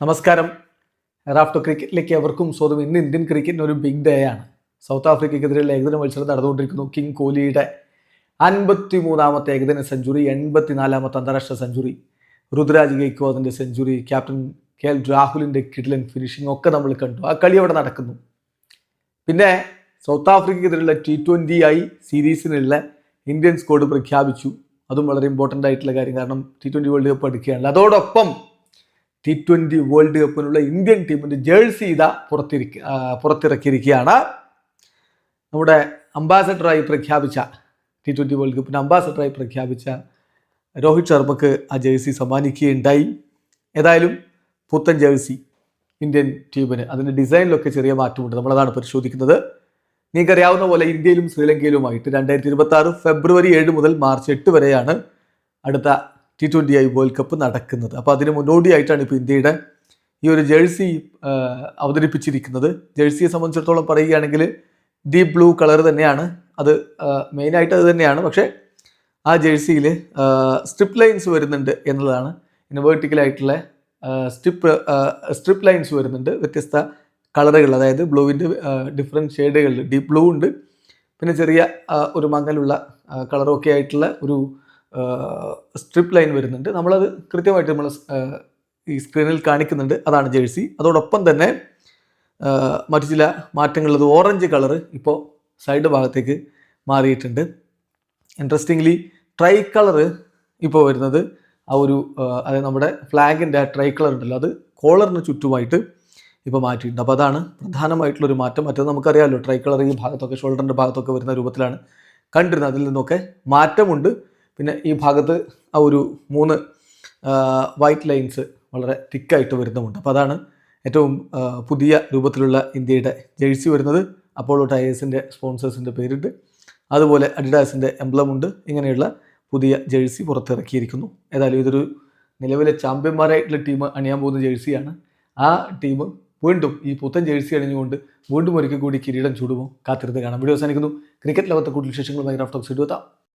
നമസ്കാരം. റാഫ്റ്റോ ക്രിക്കറ്റിലേക്ക് എവർക്കും സ്വന്തം ഇന്ന് ഇന്ത്യൻ ക്രിക്കറ്റിന് ഒരു ബിഗ് ഡേ ആണ്. സൗത്ത് ആഫ്രിക്കയ്ക്കെതിരെയുള്ള ഏകദിന മത്സരം നടന്നുകൊണ്ടിരിക്കുന്നു. കിങ് കോഹ്ലിയുടെ അൻപത്തി മൂന്നാമത്തെ ഏകദിന സെഞ്ചുറി എൺപത്തിനാലാമത്തെ അന്താരാഷ്ട്ര സെഞ്ചുറി. രുദ്രാജ് ഗെയ്ക്വാദിന്റെ സെഞ്ചുറി ക്യാപ്റ്റൻ കെ എൽ രാഹുലിന്റെ കിഡ്ലൻ ഫിനിഷിംഗ് ഒക്കെ നമ്മൾ കണ്ടു. ആ കളി അവിടെ നടക്കുന്നു. പിന്നെ സൗത്ത് ആഫ്രിക്കയ്ക്കെതിരെയുള്ള ടി ട്വന്റി ആയി സീരീസിനുള്ള ഇന്ത്യൻ സ്ക്വാഡ് പ്രഖ്യാപിച്ചു. അതും വളരെ ഇമ്പോർട്ടന്റ് ആയിട്ടുള്ള കാര്യം. കാരണം ടി ട്വന്റി വേൾഡ് കപ്പ് എടുക്കുകയാണല്ലോ. അതോടൊപ്പം ടി ട്വന്റി വേൾഡ് കപ്പിനുള്ള ഇന്ത്യൻ ടീമിന്റെ ജേഴ്സി ഇതാ പുറത്തിരിക്ക പുറത്തിറക്കിയിരിക്കുകയാണ്. നമ്മുടെ അംബാസഡറായി പ്രഖ്യാപിച്ച ടി ട്വന്റി വേൾഡ് കപ്പിന്റെ അംബാസഡറായി പ്രഖ്യാപിച്ച രോഹിത് ശർമ്മക്ക് ആ ജേഴ്സി സമ്മാനിക്കുകയുണ്ടായി. ഏതായാലും പുത്തൻ ജേഴ്സി ഇന്ത്യൻ ടീമിന് അതിന്റെ ഡിസൈനിലൊക്കെ ചെറിയ മാറ്റമുണ്ട്. നമ്മളതാണ് പരിശോധിക്കുന്നത്. നിങ്ങൾക്കറിയാവുന്ന പോലെ ഇന്ത്യയിലും ശ്രീലങ്കയിലുമായിട്ട് രണ്ടായിരത്തി ഇരുപത്തി ഫെബ്രുവരി ഏഴ് മുതൽ മാർച്ച് എട്ട് വരെയാണ് അടുത്ത T twenty I world cup നടക്കുന്നത്. അപ്പോൾ അതിന് മുന്നോടിയായിട്ടാണ് ഇപ്പോൾ ഇന്ത്യയുടെ ഈ ഒരു ജേഴ്സി അവതരിപ്പിച്ചിരിക്കുന്നത്. ജേഴ്സിയെ സംബന്ധിച്ചിടത്തോളം പറയുകയാണെങ്കിൽ ഡീപ് ബ്ലൂ കളർ തന്നെയാണ്. അത് മെയിനായിട്ട് അത് തന്നെയാണ്. പക്ഷേ ആ ജേഴ്സിയിൽ സ്ട്രിപ്പ് ലൈൻസ് വരുന്നുണ്ട് എന്നതാണ്. പിന്നെ വേർട്ടിക്കലായിട്ടുള്ള സ്ട്രിപ്പ് സ്ട്രിപ്പ് ലൈൻസ് വരുന്നുണ്ട്. വ്യത്യസ്ത കളറുകൾ അതായത് ബ്ലൂവിന്റെ ഡിഫറെന്റ് ഷെയ്ഡുകളിൽ ഡീപ്പ് ബ്ലൂ ഉണ്ട്. പിന്നെ ചെറിയ ഒരു മങ്ങലുള്ള കളറൊക്കെ ആയിട്ടുള്ള ഒരു സ്ട്രിപ്പ് ലൈൻ വരുന്നുണ്ട്. നമ്മളത് കൃത്യമായിട്ട് നമ്മൾ ഈ സ്ക്രീനിൽ കാണിക്കുന്നുണ്ട്. അതാണ് ജേഴ്സി അതോടൊപ്പം തന്നെ മറ്റു ചില മാറ്റങ്ങളത് ഓറഞ്ച് കളറ് ഇപ്പോൾ സൈഡ് ഭാഗത്തേക്ക് മാറിയിട്ടുണ്ട്. ഇൻട്രസ്റ്റിംഗ്ലി ട്രൈ കളറ് ഇപ്പോൾ വരുന്നത് ആ ഒരു അതായത് നമ്മുടെ ഫ്ലാഗിന്റെ ആ ട്രൈ കളർ ഉണ്ടല്ലോ അത് കോളറിന് ചുറ്റുമായിട്ട് ഇപ്പോൾ മാറ്റിയിട്ടുണ്ട്. അപ്പോൾ അതാണ് പ്രധാനമായിട്ടുള്ളൊരു മാറ്റം. മറ്റത് നമുക്കറിയാമല്ലോ ട്രൈ കളർ ഈ ഭാഗത്തൊക്കെ ഷോൾഡറിന്റെ ഭാഗത്തൊക്കെ വരുന്ന രൂപത്തിലാണ് കണ്ടിരുന്നത്. അതിൽ നിന്നൊക്കെ മാറ്റമുണ്ട്. പിന്നെ ഈ ഭാഗത്ത് ആ ഒരു മൂന്ന് വൈറ്റ് ലൈൻസ് വളരെ തിക്കായിട്ട് വരുന്നുമുണ്ട്. അപ്പോൾ അതാണ് ഏറ്റവും പുതിയ രൂപത്തിലുള്ള ഇന്ത്യയുടെ ജേഴ്സി വരുന്നത്. അപ്പോളോ ടയേഴ്സിന്റെ സ്പോൺസേഴ്സിന്റെ പേരിട്ട്. അതുപോലെ അഡിഡാസിന്റെ എംബ്ലമുണ്ട് ഇങ്ങനെയുള്ള പുതിയ ജേഴ്സി പുറത്തിറക്കിയിരിക്കുന്നു. ഏതായാലും ഇതൊരു നിലവിലെ ചാമ്പ്യന്മാരായിട്ടുള്ള ടീം അണിയാൻ പോകുന്ന ജേഴ്സിയാണ് ആ ടീം വീണ്ടും ഈ പുത്തൻ ജേഴ്സി അണിഞ്ഞുകൊണ്ട് വീണ്ടും ഒരിക്കൽ കൂടി കിരീടം ചൂടുമോ കാത്തിരുന്ന് കാണാം. വീഡിയോ അവസാനിക്കുന്നു. ക്രിക്കറ്റ് ലോകത്തെ കൂടുതൽ വിശേഷങ്ങളുമായി ടോക്സ് എടുത്താം